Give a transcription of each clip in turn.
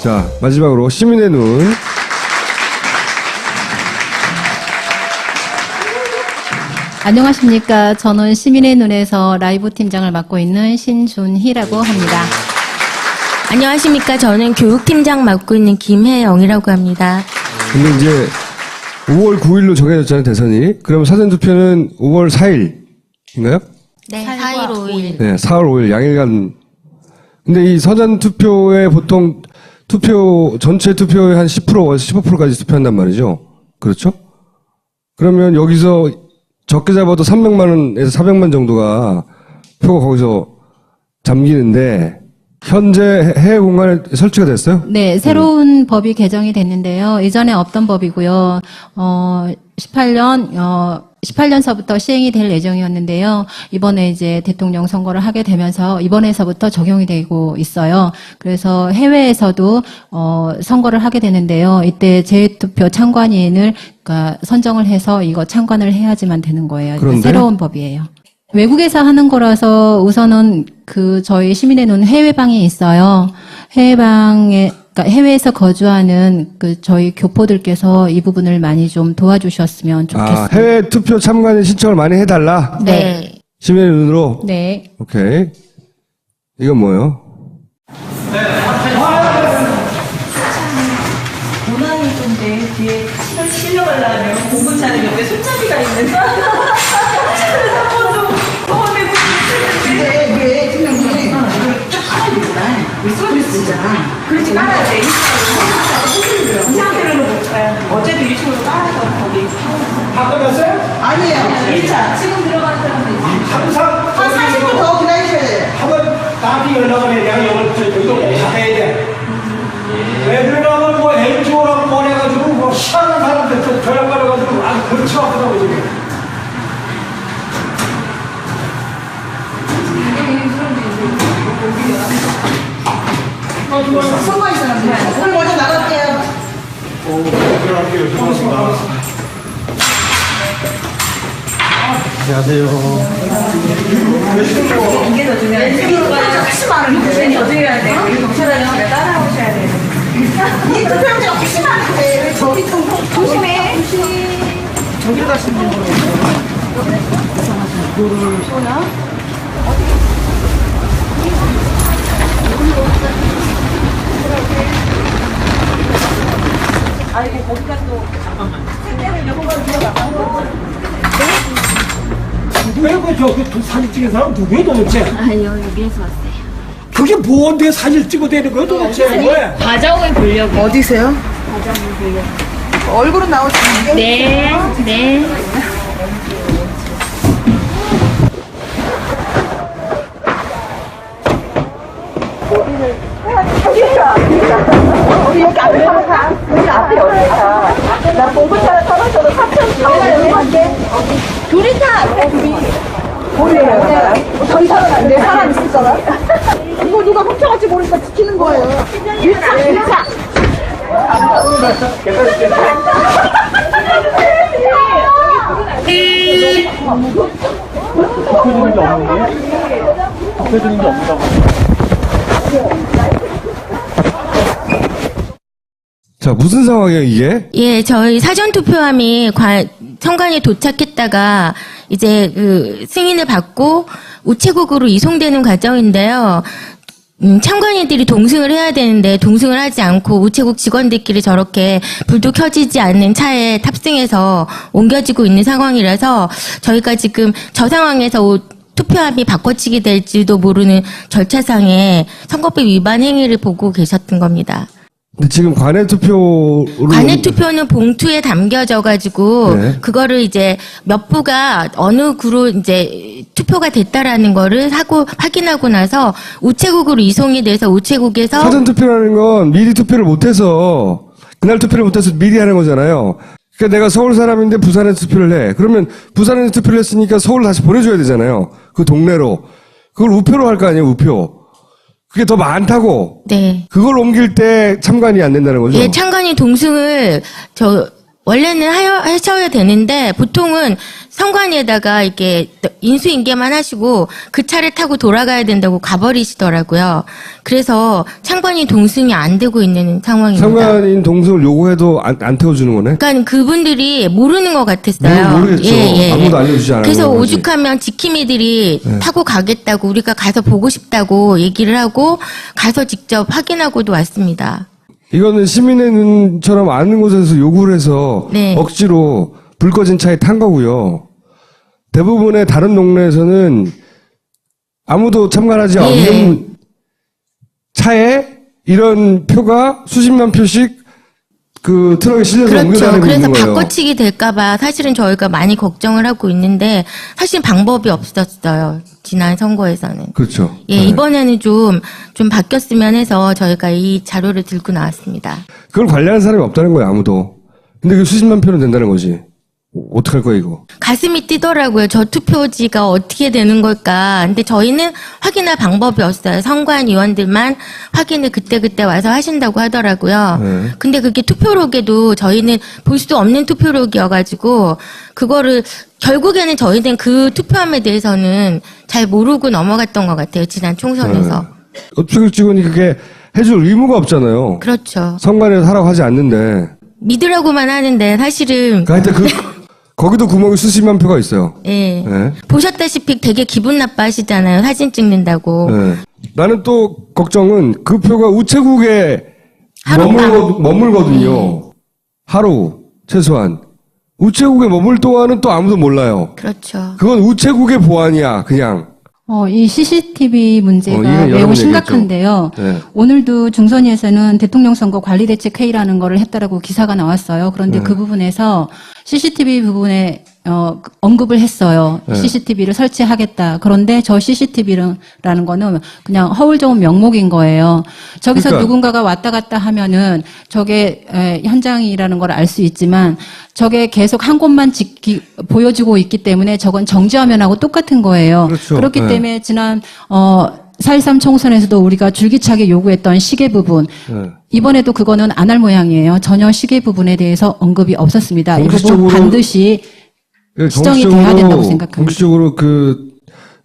자, 마지막으로 시민의 눈. 안녕하십니까. 저는 시민의 눈에서 라이브 팀장을 맡고 있는 신준희라고 합니다. 안녕하십니까. 저는 교육팀장 맡고 있는 김혜영이라고 합니다. 근데 이제 5월 9일로 정해졌잖아요, 대선이. 그럼 사전투표는 5월 4일인가요? 네, 4일, 5일. 네, 4월 5일 양일간. 근데 이 서전투표에 보통 투표, 전체 투표의 한 10%, 15%까지 투표한단 말이죠. 그렇죠? 그러면 여기서 적게 잡아도 300만 원에서 400만 정도가 표가 거기서 잠기는데 현재 해외 공간에 설치가 됐어요? 네, 새로운 법이 개정이 됐는데요. 이전에 없던 법이고요. 어, 18년, 어, 18년서부터 시행이 될 예정이었는데요. 이번에 이제 대통령 선거를 하게 되면서 이번에서부터 적용이 되고 있어요. 그래서 해외에서도 어, 선거를 하게 되는데요. 이때 재투표 참관인을 그러니까 선정을 해서 이거 참관을 해야지만 되는 거예요. 그런데? 새로운 법이에요. 외국에서 하는 거라서 우선은 그 저희 시민의 눈 해외방이 있어요. 해외방에 그러니까 해외에서 거주하는 그 저희 교포들께서 이 부분을 많이 좀 도와주셨으면 좋겠어요. 아, 해외 투표 참관인 신청을 많이 해달라? 네. 시민의 눈으로? 네. 오케이. 이건 뭐예요? 고난이 좀내 뒤에 실- 실려가려면 공군차는 옆에 손잡이가 있는 이 서비스잖아. 그렇지 깔아야 돼. 이 상태로는 못 가요. 어제도 이 식으로 깔아서 거기. 바꿔놨어요? 아니에요. 1차 지금 들어가는 사람들 항상 한 40분 더 기다리셔야 돼요. 한번 나한테 연락을 해. 내가 이걸 저, 저, 이거 해야 돼. 왜 그러냐면 뭐 NGO라고 보내가지고 뭐 희한한 사람들 저, 저녁 가려가지고 아주 그렇지 않더라고 지금. 사람들. 오늘 먼저 나갈게요. 이게 더 중요해. 훨씬 많은데. 어떻게 해야 돼? 우리 경찰 아저씨가 따라오셔야 돼. 이 투표용지가 훨씬 많은데. 왜 저기 좀 조심해. 저기로 가시면 돼요. 아 이게 거기가 또 택배를 여기가 들어가고. 누구야 그저 사진 찍은 사람 누구야 도대체? 아니요, 여기에서 왔어요. 그게 뭔데 사진 찍어 대는 거야 도대체? 왜? 과정을 보려고. 어디세요? 얼굴은 나오시는데. 네, 네. 우리 앞에 가. 여기 앞에 어디야? 나 공부차를 떨어져도 3천 내가 여기 갈게. 둘이 타. 앞에 둘이. 뭐래요? 더 이상은 안 돼. 사람 있었잖아. 이거 누가 훔쳐갈지 모르니까 지키는 거예요. 1차, 1차. 바꿔주는 게 없는데? 바꿔주는 게 없다고. 자, 무슨 상황이에요, 이게? 예, 저희 사전 투표함이 관, 청관에 도착했다가 이제 그 승인을 받고 우체국으로 이송되는 과정인데요. 음, 참관인들이 동승을 해야 되는데 동승을 하지 않고 우체국 직원들끼리 저렇게 불도 켜지지 않는 차에 탑승해서 옮겨지고 있는 상황이라서 저희가 지금 저 상황에서 오- 투표함이 바꿔치기 될지도 모르는 절차상의 선거법 위반 행위를 보고 계셨던 겁니다. 근데 지금 관외 투표로. 관외 투표는 봉투에 담겨져 가지고 네. 그거를 이제 몇 부가 어느 구로 이제 투표가 됐다라는 거를 하고 확인하고 나서 우체국으로 이송이 돼서 우체국에서 사전 투표라는 건 미리 투표를 못해서 그날 투표를 못해서 미리 하는 거잖아요. 그러니까 내가 서울 사람인데 부산에서 투표를 해. 그러면 부산에서 투표를 했으니까 서울 다시 보내줘야 되잖아요. 그 동네로. 그걸 우표로 할 거 아니에요, 우표. 그게 더 많다고. 네. 그걸 옮길 때 참관이 안 된다는 거죠. 예, 참관인 동승을 저 원래는 하여, 하셔야 되는데 보통은 선관위에다가 이렇게 인수인계만 하시고 그 차를 타고 돌아가야 된다고 가버리시더라고요. 그래서 창관이 동승이 안 되고 있는 상황입니다. 상관인 동승을 요구해도 안, 안 태워주는 거네? 그러니까 그분들이 모르는 것 같았어요. 모르- 모르겠죠. 아무도 알려주지 않은 그래서. 오죽하면 지킴이들이 네. 타고 가겠다고 우리가 가서 보고 싶다고 얘기를 하고 가서 직접 확인하고도 왔습니다. 이거는 시민의 눈처럼 아는 곳에서 요구를 해서 네. 억지로 불 꺼진 차에 탄 거고요. 대부분의 다른 동네에서는 아무도 참관하지 네. 않는 차에 이런 표가 수십만 표씩 그 트럭에 실려서 그렇죠. 그래서. 바꿔치기 될까봐 사실은 저희가 많이 걱정을 하고 있는데 사실 방법이 없었어요. 지난 선거에서는. 그렇죠. 예, 네. 이번에는 좀, 좀 바뀌었으면 해서 저희가 이 자료를 들고 나왔습니다. 그걸 관리하는 사람이 없다는 거예요, 아무도. 근데 그 수십만 표는 된다는 거지. 어떡할 거야, 이거. 가슴이 뛰더라고요. 저 투표지가 어떻게 되는 걸까. 근데 저희는 확인할 방법이 없어요. 선관 위원들만 확인을 그때그때 와서 하신다고 하더라고요. 네. 근데 그게 투표록에도 저희는 볼수 없는 투표록이어가지고 그거를 결국에는 저희는 그 투표함에 대해서는 잘 모르고 넘어갔던 것 같아요. 지난 총선에서. 어떻게 직원이 그게 해줄 의무가 없잖아요. 그렇죠. 선관위에서 하라고 하지 않는데. 믿으라고만 하는데 사실은 그 하여튼 그, 거기도 구멍이 수십만 표가 있어요. 예. 네. 보셨다시피 되게 기분 나빠하시잖아요. 사진 찍는다고. 네. 나는 또 걱정은 그 표가 우체국에. 머물거, 머물거든요. 하루, 최소한. 우체국에 머물 동안은 또 아무도 몰라요. 그렇죠. 그건 우체국의 보안이야, 그냥. 어, 이 CCTV 어, 문제가 번 매우. 심각한데요. 네. 오늘도 중선위에서는 대통령 선거 관리 대책 회의라는 거를 했다라고 기사가 나왔어요. 그런데 네. 그 부분에서 CCTV 부분에 어, 언급을 했어요. 네. CCTV를 설치하겠다. 그런데 저 CCTV라는 거는 그냥 허울 좋은 명목인 거예요. 저기서 그러니까. 누군가가 왔다 갔다 하면은 저게 에, 현장이라는 걸 알 수 있지만 저게 계속 한 곳만 지키, 보여주고 있기 때문에 저건 정지화면하고 똑같은 거예요. 그렇죠. 기 네. 때문에 지난 어 4.13 총선에서도 우리가 줄기차게 요구했던 시계 부분 네. 이번에도 그거는 안 할 모양이에요. 전혀 시계 부분에 대해서 언급이 없었습니다. 이 부분 공식적으로 반드시 그 시정이 정식적으로- 돼야 된다고 생각합니다. 공식적으로 그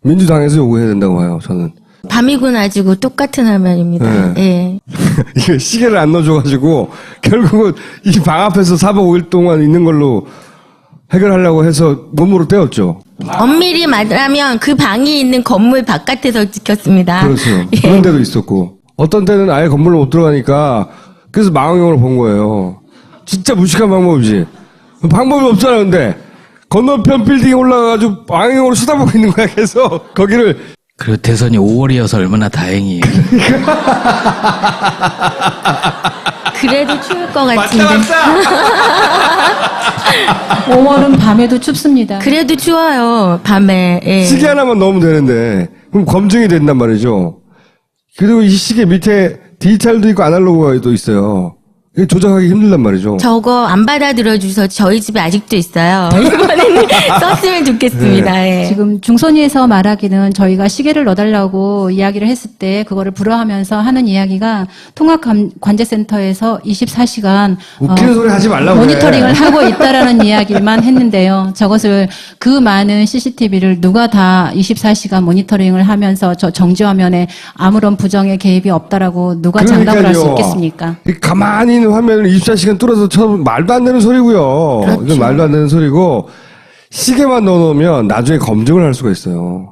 민주당에서 요구해야 된다고 봐요, 저는. 밤이고 낮이고 똑같은 화면입니다. 예. 이게 시계를 안 넣어줘가지고 결국은 이 방 앞에서 4박 5일 동안 있는 걸로 해결하려고 해서 몸으로 떼었죠. 엄밀히 말하면 그 방이 있는 건물 바깥에서 찍혔습니다. 그렇죠. 예. 그런 데도 있었고 어떤 때는 아예 건물로 못 들어가니까 그래서 망원경으로 본 거예요. 진짜 무식한 방법이지. 방법이 없잖아 근데 건너편 빌딩에 올라가가지고 망원경으로 쳐다보고 있는 거야. 그래서 거기를 그리고 대선이 5월이어서 얼마나 다행이에요. 그래도 추울 것 같은데. 5월은 밤에도 춥습니다. 그래도 추워요. 밤에. 예. 시계 하나만 넣으면 되는데 그럼 검증이 된단 말이죠. 그리고 이 시계 밑에 디지털도 있고 아날로그가 또 있어요. 이게 조작하기 힘들단 말이죠. 저거 안 받아들여 주셔서 저희 집에 아직도 있어요. 이번에는 썼으면 좋겠습니다. 예. 지금 중선위에서 말하기는 저희가 시계를 넣어달라고 이야기를 했을 때 그거를 불허하면서 하는 이야기가 통합관제센터에서 24시간 웃기는 소리 하지 말라고 그래. 모니터링을 하고 있다라는 이야기만 했는데요. 저것을 그 많은 CCTV를 누가 다 24시간 모니터링을 하면서 저 정지화면에 아무런 부정의 개입이 없다라고 누가 장담을 할 수 그러니까요. 있겠습니까? 이 가만히 있는 화면을 24시간 뚫어서 쳐다보면 말도 안 되는 소리고요. 그렇죠. 이건 말도 안 되는 소리고 시계만 넣어놓으면 나중에 검증을 할 수가 있어요.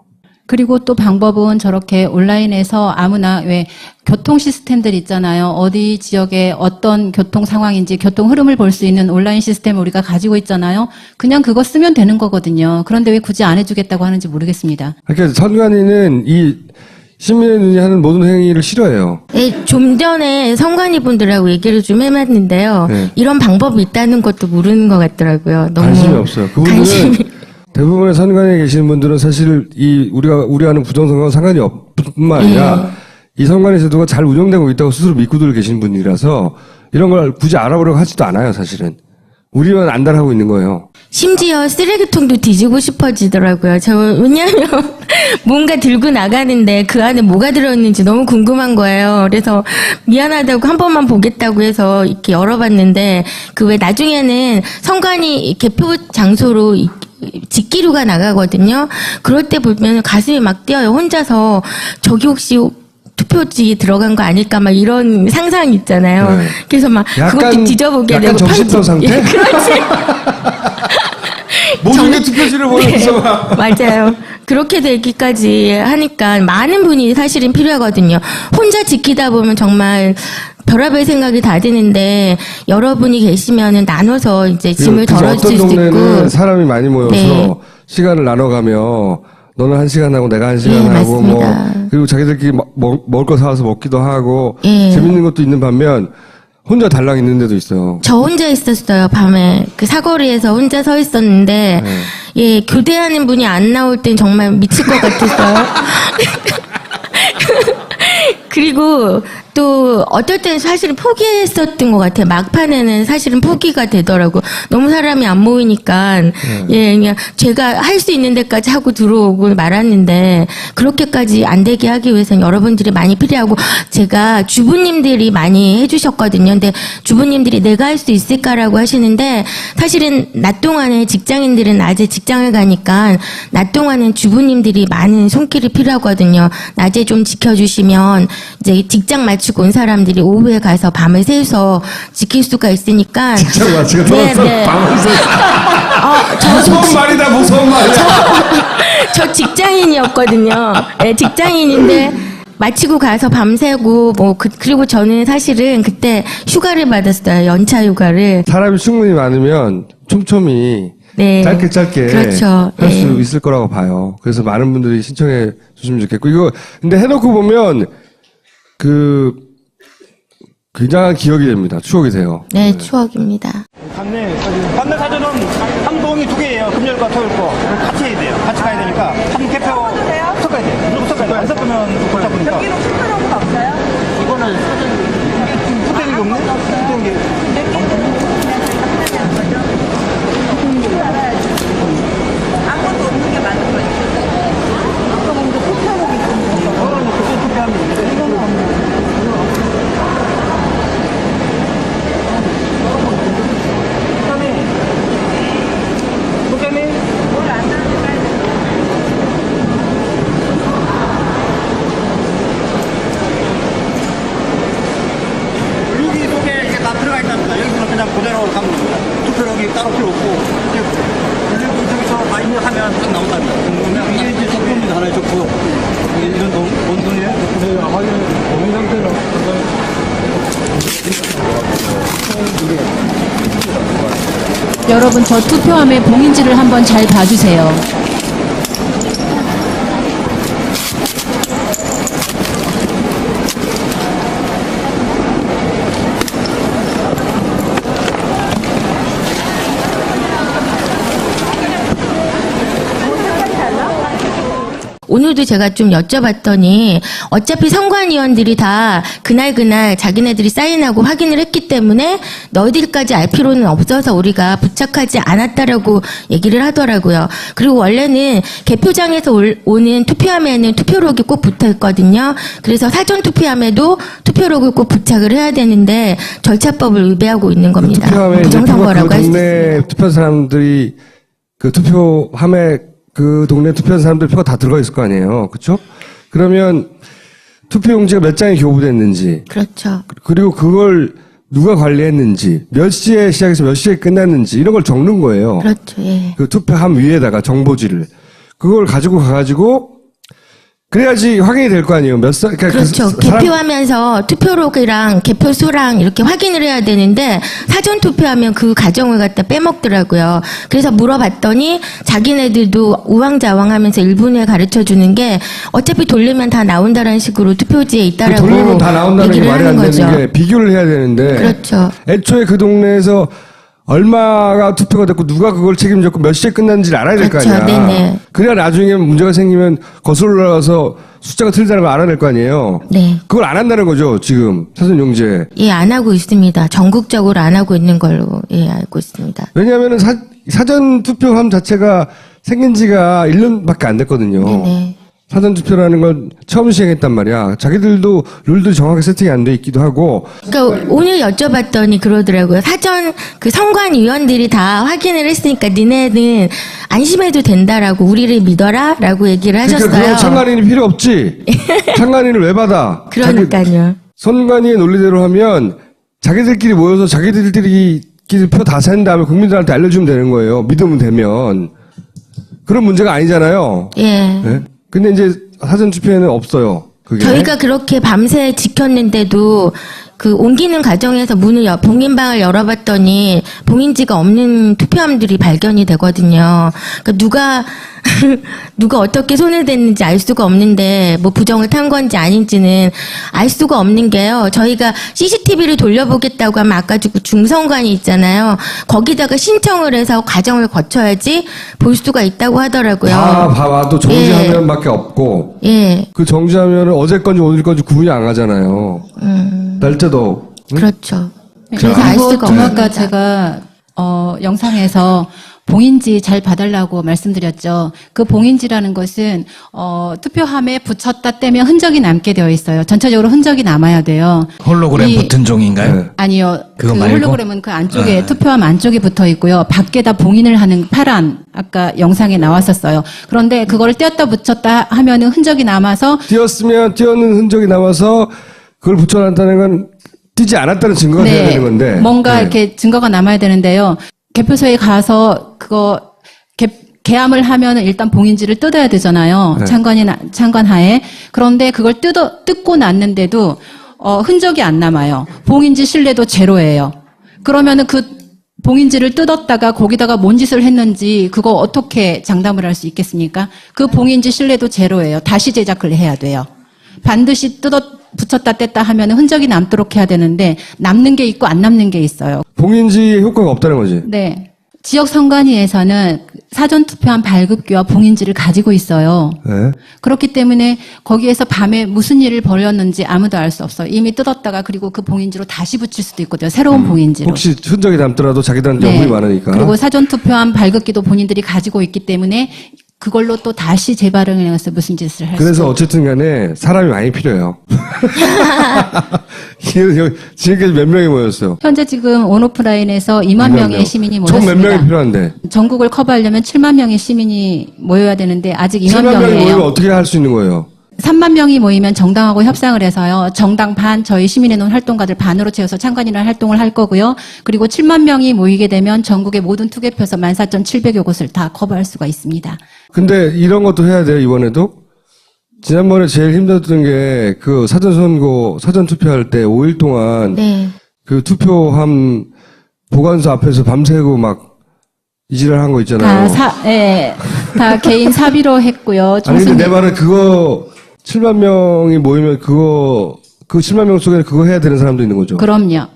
그리고 또 방법은 저렇게 온라인에서 아무나 왜 교통 시스템들 있잖아요. 어디 지역에 어떤 교통 상황인지 교통 흐름을 볼 수 있는 온라인 시스템을 우리가 가지고 있잖아요. 그냥 그거 쓰면 되는 거거든요. 그런데 왜 굳이 안 해주겠다고 하는지 모르겠습니다. 그러니까 선관위는 이 시민의 눈이 하는 모든 행위를 싫어해요. 예, 좀 전에 성관이 분들하고 얘기를 좀 해봤는데요. 네. 이런 방법이 있다는 것도 모르는 것 같더라고요. 너무 관심이 없어요. 그분들은 관심이 대부분의 선관위에 계시는 분들은 사실 이 우리가 우리하는 부정선거와 상관이 없뿐만 아니라 예. 이 선관위 제도가 잘 운영되고 있다고 스스로 믿고들 계신 분이라서 이런 걸 굳이 알아보려고 하지도 않아요, 사실은. 우리만 안달하고 있는 거예요. 심지어 쓰레기통도 뒤지고 싶어지더라고요. 저 왜냐하면 뭔가 들고 나가는데 그 안에 뭐가 들어있는지 너무 궁금한 거예요. 그래서 미안하다고 한 번만 보겠다고 해서 이렇게 열어봤는데 그 왜 나중에는 성관이 개표 장소로 이- 직기류가 나가거든요. 그럴 때 보면 가슴이 막 뛰어요. 혼자서 저기 혹시 투표지 들어간 거 아닐까 막 이런 상상 있잖아요. 네. 그래서 막 약간- 그것도 뒤져보게 약간 되고 정신병 상태? 예, 그렇지. 모든 게 투표지를 보면서 막. 맞아요. 그렇게 되기까지 하니까 많은 분이 사실은 필요하거든요. 혼자 지키다 보면 정말 별의별 생각이 다 드는데 여러분이 계시면은 나눠서 이제 짐을 덜어줄 어떤 수 동네는 있고. 사람이 많이 모여서 네. 시간을 나눠가며 너는 한 시간 하고 내가 한 시간 네, 하고 뭐 맞습니다. 그리고 자기들끼리 먹, 먹- 먹을 거 사와서 먹기도 하고 예. 재밌는 것도 있는 반면 혼자 달랑 있는 데도 있어요. 저 혼자 있었어요, 밤에. 그 사거리에서 혼자 서 있었는데, 네. 예, 교대하는 분이 안 나올 땐 정말 미칠 것 같았어요. 그리고 또 어떨 때는 사실은 포기했었던 것 같아요. 막판에는 사실은 포기가 되더라고. 너무 사람이 안 모이니까 네. 예 그냥 제가 할 수 있는 데까지 하고 들어오고 말았는데 그렇게까지 안 되게 하기 위해서는 여러분들이 많이 필요하고 제가 주부님들이 많이 해주셨거든요. 근데 주부님들이 내가 할 수 있을까라고 하시는데 사실은 낮 동안에 직장인들은 낮에 직장을 가니까 낮 동안은 주부님들이 많은 손길이 필요하거든요. 낮에 좀 지켜주시면 이제 직장 마치고 온 사람들이 오후에 가서 밤을 새서 지킬 수가 있으니까 직장 마치고 네, 들어와서 네. 밤을 새 어, 저 무서운 말이다 무서운 말이야. 저 직장인이었거든요. 네, 직장인인데 마치고 가서 밤새고 뭐 그, 그리고 저는 사실은 그때 휴가를 받았어요. 연차 휴가를. 사람이 충분히 많으면 촘촘히 네. 짧게 짧게 그렇죠. 할수 네. 있을 거라고 봐요. 그래서 많은 분들이 신청해 주시면 좋겠고 이거 근데 해놓고 보면 그 굉장한 기억이 됩니다. 추억이 돼요. 네, 추억입니다. 간내 사진. 간내 사진은 한 동이 두 개예요. 금요일과 토요일 거. 같이 해야 돼요. 같이 가야 되니까 한 개표 섞어야 돼요. 무조건 섞어야 돼요. 안 섞으면 복잡하니까. 여기로 출근한 건 없어요? 이거는 게 없네? 후대는 게. 아무것도 없는 게 맞는 거예요. 아까 먼저 투표하고 있던데. 저는 그때 투표하면 되는데 이거는 없네. 여기 속에 이게 다 들어가 있답니다. 여기서는 그냥 그대로 가면. 투표록이 따로 필요 없고, 이렇게 여기 저기서 다 입력하면 딱 나온답니다. 그러면 이게 이제 적금입니다. 하나의. 이게 이런 돈, 뭔 돈이에요? 네, 확인, 범인 상태는 여러분 저 투표함의 봉인지를 한번 잘 봐주세요. 오늘도 제가 좀 여쭤봤더니 어차피 선관위원들이 다 그날 그날 자기네들이 사인하고 확인을 했기 때문에 너희들까지 알 필요는 없어서 우리가 부착하지 않았다라고 얘기를 하더라고요. 그리고 원래는 개표장에서 올- 오는 투표함에는 투표록이 꼭 붙어 있거든요. 그래서 사전 투표함에도 투표록을 꼭 부착을 해야 되는데 절차법을 위배하고 있는 겁니다. 부정선거라고 그할수 있습니다. 투표한 사람들이 그 투표함에 그 동네 투표한 사람들 표가 다 들어가 있을 거 아니에요. 그렇죠? 그러면 투표용지가 몇 장이 교부됐는지 그렇죠. 그리고 그걸 누가 관리했는지 몇 시에 시작해서 몇 시에 끝났는지 이런 걸 적는 거예요. 그렇죠. 예. 그 투표함 위에다가 정보지를 그걸 가지고 가가지고 그래야지 확인이 될 거 아니에요. 몇 사, 그러니까 그 그렇죠. 사람- 개표하면서 투표록이랑 개표수랑 이렇게 확인을 해야 되는데 사전 투표하면 그 과정을 갖다 빼먹더라고요. 그래서 물어봤더니 자기네들도 우왕좌왕하면서 일본에 가르쳐 주는 게 어차피 돌리면 다 나온다라는 식으로 투표지에 그 있다라고 돌리면 다 나온다는 게 얘기를 말이 안 하는 되는 거죠. 게 비교를 해야 되는데 그렇죠. 애초에 그 동네에서 얼마가 투표가 됐고 누가 그걸 책임졌고 몇 시에 끝났는지를 알아야 될거 그렇죠. 아니야. 네네. 그래야 나중에 문제가 생기면 거슬러 올라가서 숫자가 틀리다는 걸 알아야 될거 아니에요. 네. 그걸 안 한다는 거죠, 지금. 사전용제. 예, 안 하고 있습니다. 전국적으로 안 하고 있는 걸로 예, 알고 있습니다. 왜냐하면 사, 사전 투표함 자체가 생긴 지가 1년밖에 안 됐거든요. 네네. 사전 투표라는 걸 처음 시행했단 말이야. 자기들도 룰도 정확하게 세팅이 안 돼 있기도 하고 그러니까 오늘 여쭤봤더니 그러더라고요. 사전 그 선관 위원들이 다 확인을 했으니까 니네는 안심해도 된다라고 우리를 믿어라라고 얘기를 그러니까 하셨어요. 그런 참관인이 필요 없지. 참관인을 왜 받아? 그러니까요. 선관위의 논리대로 하면 자기들끼리 모여서 자기들끼리 표다 센 다음에 국민들한테 알려주면 되는 거예요. 믿으면 되면. 그런 문제가 아니잖아요. 예. 예? 근데 이제 사전투표에는 없어요. 그게. 저희가 그렇게 밤새 지켰는데도 그 옮기는 과정에서 문을 여, 봉인방을 열어봤더니 봉인지가 없는 투표함들이 발견이 되거든요. 그러니까 누가 누가 어떻게 손을 댔는지 알 수가 없는데 뭐 부정을 탄 건지 아닌지는 알 수가 없는 게요. 저희가 CCTV를 돌려보겠다고 하면 아까 그 중성관이 있잖아요. 거기다가 신청을 해서 과정을 거쳐야지 볼 수가 있다고 하더라고요. 다 봐봐도 예. 정지화면밖에 없고 예, 그 정지화면은 어제 건지 오늘 건지 구분이 안 가잖아요. 날짜도. 응? 그렇죠. 네, 그래서 알 수가 좀 없는 아까. 제가 어, 영상에서 봉인지 잘 봐달라고 말씀드렸죠. 그 봉인지라는 것은 어, 투표함에 붙였다 떼면 흔적이 남게 되어 있어요. 전체적으로 흔적이 남아야 돼요. 홀로그램 이- 붙은 종인가요? 네. 아니요. 그거 그 말고? 홀로그램은 그 안쪽에 투표함 안쪽에 붙어 있고요. 밖에다 봉인을 하는 파란 아까 영상에 나왔었어요. 그런데 그거를 떼었다 붙였다 하면은 흔적이 남아서 띄었으면 띄었는 흔적이 남아서 그걸 붙여놨다는 건 띄지 않았다는 증거가 돼야 되는 건데. 뭔가 네. 이렇게 증거가 남아야 되는데요. 개표소에 가서 그거 개, 개함을 하면은 일단 봉인지를 뜯어야 되잖아요. 네. 창관이 창관하에 그런데 그걸 뜯어 뜯고 났는데도 어, 흔적이 안 남아요. 봉인지 신뢰도 제로예요. 그러면은 그 봉인지를 뜯었다가 거기다가 뭔 짓을 했는지 그거 어떻게 장담을 할 수 있겠습니까? 그 봉인지 신뢰도 제로예요. 다시 제작을 해야 돼요. 반드시 뜯어 붙였다 뗐다 하면 흔적이 남도록 해야 되는데 남는 게 있고 안 남는 게 있어요. 봉인지의 효과가 없다는 거지. 네. 지역 선관위에서는 사전 투표한 발급기와 봉인지를 가지고 있어요. 네. 그렇기 때문에 거기에서 밤에 무슨 일을 벌였는지 아무도 알 수 없어 요. 이미 뜯었다가 그리고 그 봉인지로 다시 붙일 수도 있거든요. 새로운 봉인지로. 혹시 흔적이 남더라도 자기들한테 네. 연분이 많으니까. 그리고 사전 투표한 발급기도 본인들이 가지고 있기 때문에 그걸로 또 다시 재발행을 해서 무슨 짓을 할 그래서 수. 어쨌든 간에 사람이 많이 필요해요. 지금까지 몇 명이 모였어요? 현재 지금 온오프라인에서 2만 명의 시민이 모였습니다. 총 몇 명이 필요한데? 전국을 커버하려면 7만 명의 시민이 모여야 되는데 아직 2만 7만 명이 모이면 명이에요. 어떻게 할 수 있는 거예요? 3만 명이 모이면 정당하고 협상을 해서요. 정당 반, 저희 시민의 논 활동가들 반으로 채워서 창관이나 활동을 할 거고요. 그리고 7만 명이 모이게 되면 전국의 모든 투개표소 14,700여 곳을 다 커버할 수가 있습니다. 근데 이런 것도 해야 돼요, 이번에도? 지난번에 제일 힘들었던 게 그 사전선거, 사전투표할 때 5일 동안 네. 그 투표함 보관소 앞에서 밤새고 막 이지랄 한거다 있잖아요. 사, 예, 다 개인 사비로 했고요. 아니 근데 내 말은 그거 7만 명이 모이면 그거 그 7만 명 속에 그거 해야 되는 사람도 있는 거죠. 그럼요.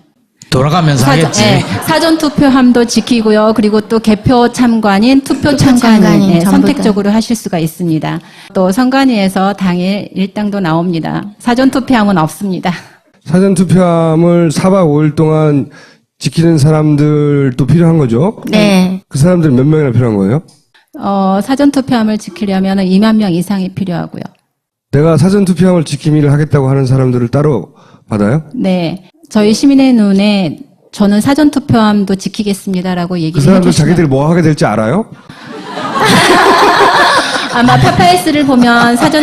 돌아가면서 사전, 하겠지. 예, 사전 투표함도 지키고요. 그리고 또 개표 참관인, 투표 투표 참관인 참관인 예, 전부 다. 선택적으로 하실 수가 있습니다. 또 선관위에서 당일 일당도 나옵니다. 사전 투표함은 없습니다. 사전 투표함을 4박 5일 동안 지키는 사람들도 필요한 거죠. 네. 그 사람들 몇 명이나 필요한 거예요? 어, 사전 투표함을 지키려면 2만 명 이상이 필요하고요. 내가 사전 투표함을 지킴이를 하겠다고 하는 사람들을 따로 받아요? 네. 저희 시민의 눈에 저는 사전 투표함도 지키겠습니다라고 그 얘기를 사람들 해주시면 자기들이 뭐 하게 될지 알아요? 아마 파파이스를 보면 사전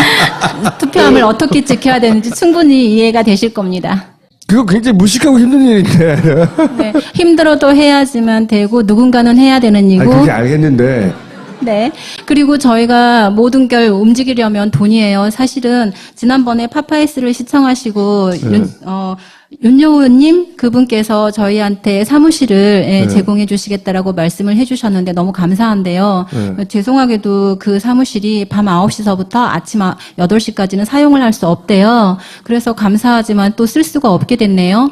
투표함을 어떻게 지켜야 되는지 충분히 이해가 되실 겁니다. 그거 굉장히 무식하고 힘든 일인데. 네, 힘들어도 해야지만 되고 누군가는 해야 되는 아니, 일이고 그게 알겠는데. 네. 그리고 저희가 모든 결 움직이려면 돈이에요. 사실은 지난번에 파파이스를 시청하시고 네. 윤, 어, 윤여우님 그분께서 저희한테 사무실을 예, 네. 제공해 주시겠다라고 말씀을 해 주셨는데 너무 감사한데요. 네. 죄송하게도 그 사무실이 밤 9시서부터 아침 8시까지는 사용을 할 수 없대요. 그래서 감사하지만 또 쓸 수가 없게 됐네요.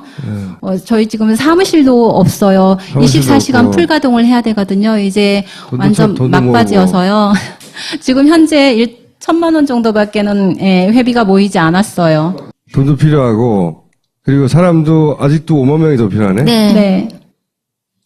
어, 저희 지금 사무실도 없어요. 사무실도 24시간 없고. 풀가동을 해야 되거든요. 이제 완전 참- 돈도 막바지여서요. 지금 현재 1 천만 원 정도밖에는 예, 회비가 모이지 않았어요. 돈도 필요하고 그리고 사람도 아직도 5만 명이 더 필요하네. 네. 네.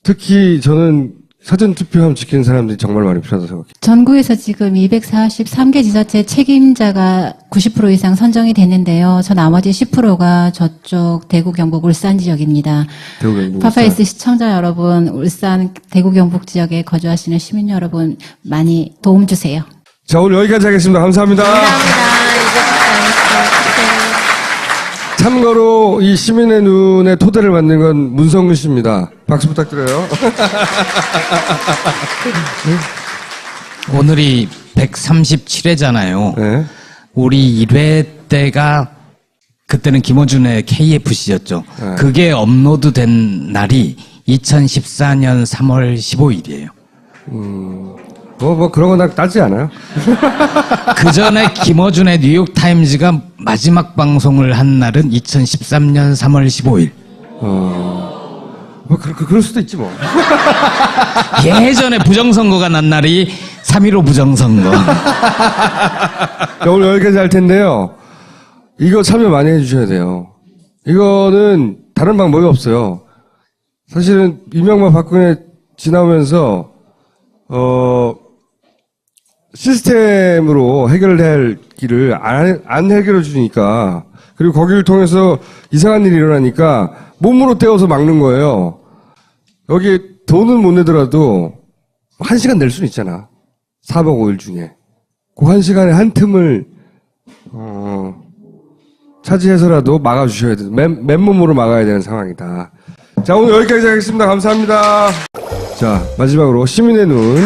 특히 저는 사전 투표함 지키는 사람들이 정말 많이 필요하다고 생각해요. 전국에서 지금 243개 지자체 책임자가 90% 이상 선정이 됐는데요. 저 나머지 10%가 저쪽 대구 경북 울산 지역입니다. 대구 경북 파파이스 시청자 여러분, 울산 대구 경북 지역에 거주하시는 시민 여러분 많이 도움 주세요. 자 오늘 여기까지 하겠습니다. 감사합니다. 감사합니다. 참고로 이 시민의 눈에 토대를 만든 건 문성근 씨입니다. 박수 부탁드려요. 오늘이 137회잖아요. 네. 우리 1회 때가 그때는 김어준의 KFC였죠. 네. 그게 업로드 된 날이 2014년 3월 15일이에요. 뭐, 뭐 그런 건나 따지 않아요. 그 전에 김어준의 뉴욕 타임즈가 마지막 방송을 한 날은 2013년 3월 15일. 뭐 그, 그, 그럴 수도 있지 뭐. 예전에 부정선거가 난 날이 3.15 부정선거. 자, 오늘 여기까지 할 텐데요. 이거 참여 많이 해주셔야 돼요. 이거는 다른 방법이 없어요. 사실은 이명박 박근혜 지나오면서 어 시스템으로 해결될 길을 안, 안 해결해 주니까 그리고 거기를 통해서 이상한 일이 일어나니까 몸으로 떼어서 막는 거예요. 여기 돈은 못 내더라도 한 시간 낼 수는 있잖아. 4박 5일 중에. 그 한 시간에 한 틈을 어, 차지해서라도 막아주셔야 돼요. 맨, 맨몸으로 막아야 되는 상황이다. 자, 오늘 여기까지 하겠습니다. 감사합니다. 자, 마지막으로 시민의 눈.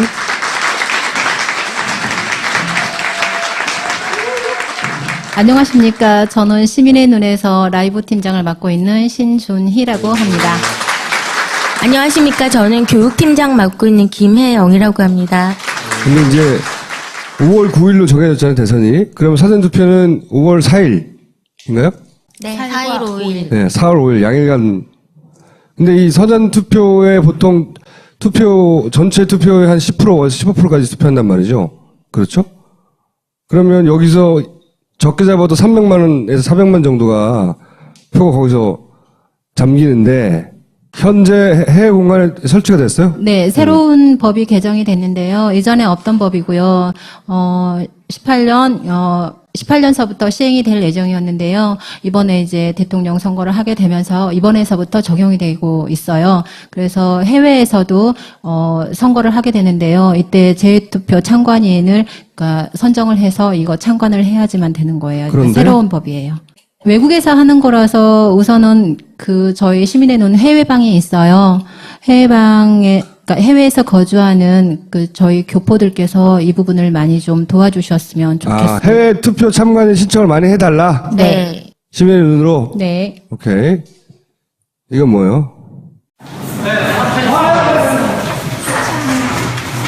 안녕하십니까. 저는 시민의 눈에서 라이브 팀장을 맡고 있는 신준희라고 합니다. 안녕하십니까. 저는 교육팀장 맡고 있는 김혜영이라고 합니다. 근데 이제 5월 9일로 정해졌잖아요, 대선이. 그러면 사전투표는 5월 4일인가요? 네, 4일, 5일. 네, 4월 5일 양일간. 근데 이 서전투표에 보통 투표, 전체 투표의 한 10%, 15%까지 투표한단 말이죠. 그렇죠? 그러면 여기서 적게 잡아도 300만 원에서 400만 정도가 표가 거기서 잠기는데 현재 해외 공간에 설치가 됐어요? 네, 새로운 법이 개정이 됐는데요. 이전에 없던 법이고요. 어, 18년, 어, 18년서부터 시행이 될 예정이었는데요. 이번에 이제 대통령 선거를 하게 되면서 이번에서부터 적용이 되고 있어요. 그래서 해외에서도 어, 선거를 하게 되는데요. 이때 재투표 참관인을 그러니까 선정을 해서 이거 참관을 해야지만 되는 거예요. 그런데? 새로운 법이에요. 외국에서 하는 거라서 우선은 그 저희 시민의 눈 해외방이 있어요. 해외방에 그러니까 해외에서 거주하는 그 저희 교포들께서 이 부분을 많이 좀 도와주셨으면 좋겠습니다. 아, 해외 투표 참관인 신청을 많이 해달라? 네. 시민의 눈으로? 네. 오케이. 이건 뭐예요?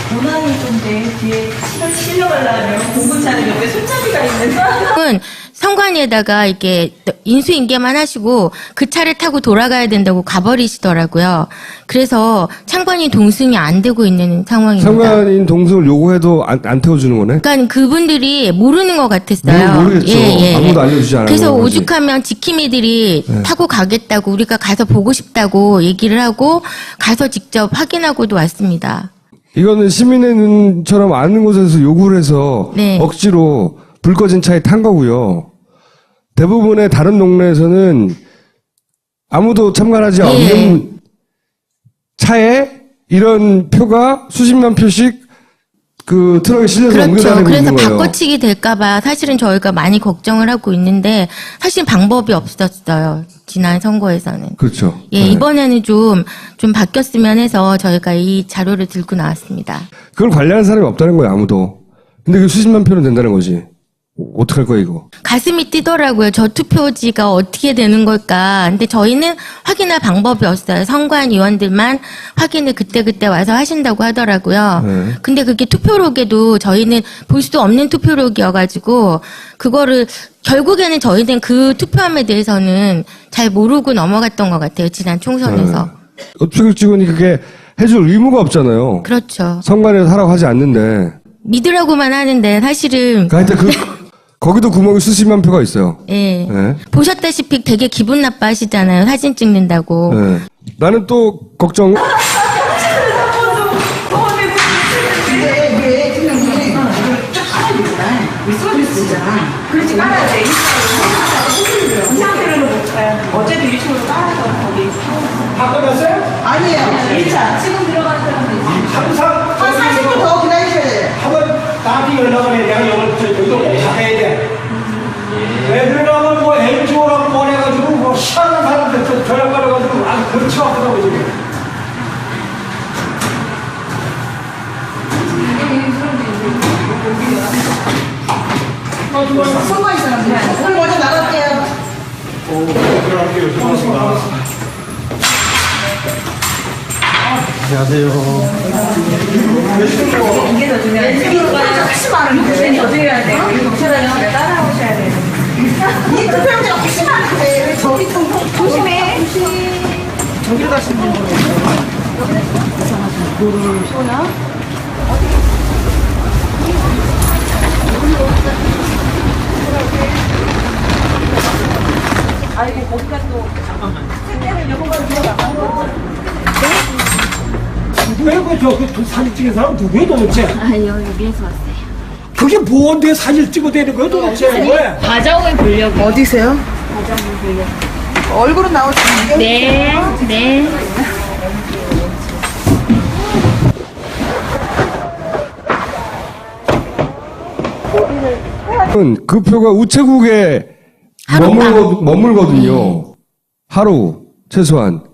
고난이 좀돼 뒤에 실- 실려가려면 공구차는 옆에 손잡이가 있는 은 성관위에다가 이렇게 인수인계만 하시고 그 차를 타고 돌아가야 된다고 가버리시더라고요. 그래서 창관이 동승이 안 되고 있는 상황입니다. 상관인 동승을 요구해도 안, 안 태워주는 거네? 그러니까 그분들이 모르는 것 같았어요. 모르- 모르겠죠. 아무도 알려주지 않은 그래서. 오죽하면 지킴이들이 타고 가겠다고 우리가 가서 보고 싶다고 얘기를 하고 가서 직접 확인하고도 왔습니다. 이거는 시민의 눈처럼 아는 곳에서 요구를 해서 네. 억지로 불 꺼진 차에 탄 거고요. 대부분의 다른 동네에서는 아무도 참관하지 네. 않는 차에 이런 표가 수십만 표씩 그 트럭에 실려서 그렇죠. 옮겨다니고 그래서 있는 거예요. 바꿔치기 될까봐 사실은 저희가 많이 걱정을 하고 있는데 사실 방법이 없었어요. 지난 선거에서는. 그렇죠. 예, 네. 이번에는 좀, 좀 바뀌었으면 해서 저희가 이 자료를 들고 나왔습니다. 그걸 관리하는 사람이 없다는 거예요, 아무도. 근데 그 수십만 표는 된다는 거지. 어떡할 거야, 이거? 가슴이 뛰더라고요. 저 투표지가 어떻게 되는 걸까. 근데 저희는 확인할 방법이 없어요. 선관 위원들만 확인을 그때그때 와서 하신다고 하더라고요. 네. 근데 그게 투표록에도 저희는 볼수 없는 투표록이어가지고 그거를 결국에는 저희는 그 투표함에 대해서는 잘 모르고 넘어갔던 것 같아요. 지난 총선에서. 어떻게 직원이 그게 해줄 의무가 없잖아요. 그렇죠. 선관위에서 하라고 하지 않는데. 믿으라고만 하는데 사실은 그 하여튼 그, 거기도 구멍이 수십 만 표가 있어요. 예. 네. 보셨다시피 되게 기분 나빠하시잖아요. 사진 찍는다고. 네. 나는 또 걱정, 그렇지 깔아야 돼. 이 상태로는 못 가요. 어제도 유튜브로 깔아서 거기. 바꿔놨어요? 아니에요. 1차 이게 더 중요해. 이거보다 훨씬 많은데. 더 중요해야 돼. 우리 경찰관님들 따라오셔야 돼. 이 투표용지가 훨씬 많은데 왜 저기 좀 조심해. 저기로 가시면 왜그 저그 그 사진 찍은 사람 누구야 도대체? 아 여기에서 왔어요. 그게 뭔데 사진 찍어대는 거야 도대체? 왜? 과정을 보려고. 어디세요? 과정을 보려고. 얼굴은 나오시는데? 네, 네. 그 표가 우체국에 머물거, 머물거든요. 하루, 최소한.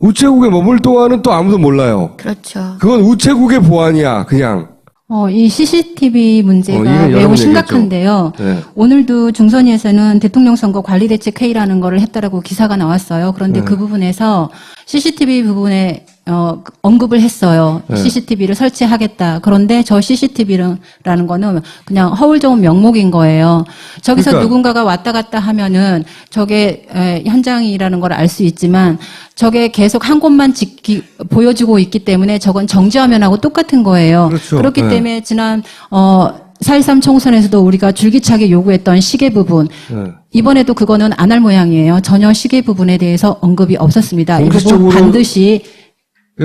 우체국에 머물 동안은 또 아무도 몰라요. 그렇죠. 그건 우체국의 보안이야, 그냥. 어, 이 CCTV 어, 문제가 이건 여러 번 매우. 심각한데요. 네. 오늘도 중선위에서는 대통령 선거 관리 대책 회의라는 거를 했다라고 기사가 나왔어요. 그런데 네. 그 부분에서 CCTV 부분에 어, 언급을 했어요. 네. CCTV를 설치하겠다. 그런데 저 CCTV라는 거는 그냥 허울 좋은 명목인 거예요. 저기서 그러니까. 누군가가 왔다 갔다 하면은 저게 에, 현장이라는 걸 알 수 있지만 저게 계속 한 곳만 지키, 보여주고 있기 때문에 저건 정지화면하고 똑같은 거예요. 그렇죠. 렇기 네. 때문에 지난 어 4.13 총선에서도 우리가 줄기차게 요구했던 시계 부분 네. 이번에도 그거는 안 할 모양이에요. 전혀 시계 부분에 대해서 언급이 없었습니다. 이 부분 공식적으로- 반드시 그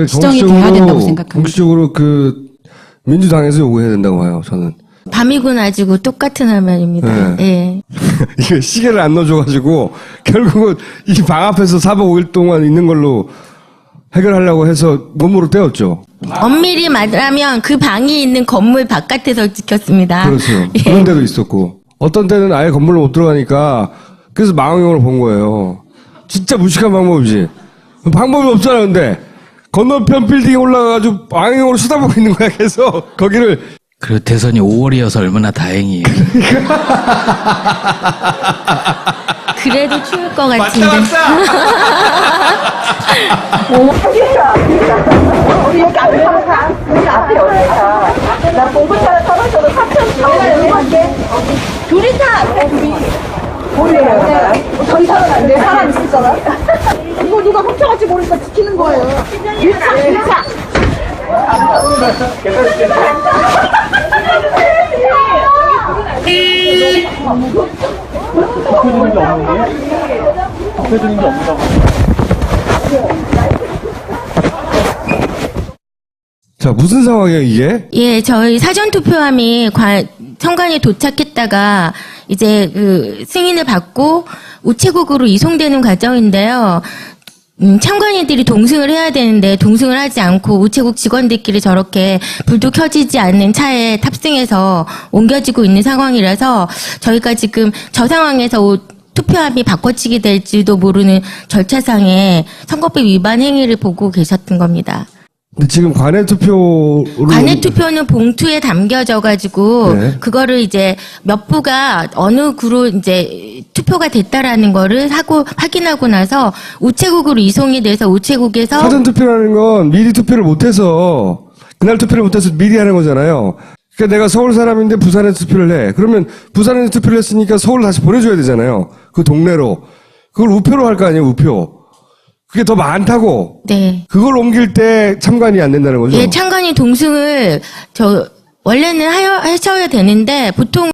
시정이 정식적으로- 돼야 된다고 생각합니다. 공식적으로 그 민주당에서 요구해야 된다고 봐요. 저는 밤이고 낮이고 똑같은 화면입니다. 예. 이게 시계를 안 넣어줘가지고 결국은 이 방 앞에서 4박 5일 동안 있는 걸로 해결하려고 해서 몸으로 떼었죠. 엄밀히 말하면 그 방이 있는 건물 바깥에서 찍혔습니다. 그렇죠. 예. 그런 데도 있었고 어떤 때는 아예 건물로 못 들어가니까 그래서 망원경으로 본 거예요. 진짜 무식한 방법이지. 방법이 없잖아 근데 건너편 빌딩에 올라가가지고 망원경으로 쳐다보고 있는 거야. 그래서 거기를 그 대선이 5월이어서 얼마나 다행이에요. 그래도 추울 것 같은데. 우리 여기 앞에 항상 우리 앞에 어디가 나 공부차를 떨어져도 4천 정말 할게 둘이 타 둘이 몰래요 더 이상은 안돼 사람 있었잖아 이거 누가 훔쳐갈지 모르니까 지키는 거예요 1차 1차 바꿔주는 게 없는데? 바꿔주는 게 없는다고. 자 무슨 상황이야 이게? 예, 저희 사전 투표함이 관, 선관에 도착했다가 이제 그 승인을 받고 우체국으로 이송되는 과정인데요. 음, 참관인들이 동승을 해야 되는데 동승을 하지 않고 우체국 직원들끼리 저렇게 불도 켜지지 않는 차에 탑승해서 옮겨지고 있는 상황이라서 저희가 지금 저 상황에서 오- 투표함이 바꿔치기 될지도 모르는 절차상의 선거법 위반 행위를 보고 계셨던 겁니다. 근데 지금 관외 투표로 관외 투표는 봉투에 담겨져 가지고 네. 그거를 이제 몇 부가 어느 구로 이제 투표가 됐다라는 거를 하고 확인하고 나서 우체국으로 이송이 돼서 우체국에서 사전 투표라는 건 미리 투표를 못해서 그날 투표를 못해서 미리 하는 거잖아요. 그러니까 내가 서울 사람인데 부산에 서 투표를 해. 그러면 부산에 서 투표를 했으니까 서울 다시 보내줘야 되잖아요. 그 동네로. 그걸 우표로 할 거 아니에요, 우표. 그게 더 많다고. 네. 그걸 옮길 때 참관이 안 된다는 거죠. 예, 참관인 동승을 저 원래는 하여, 하셔야 되는데 보통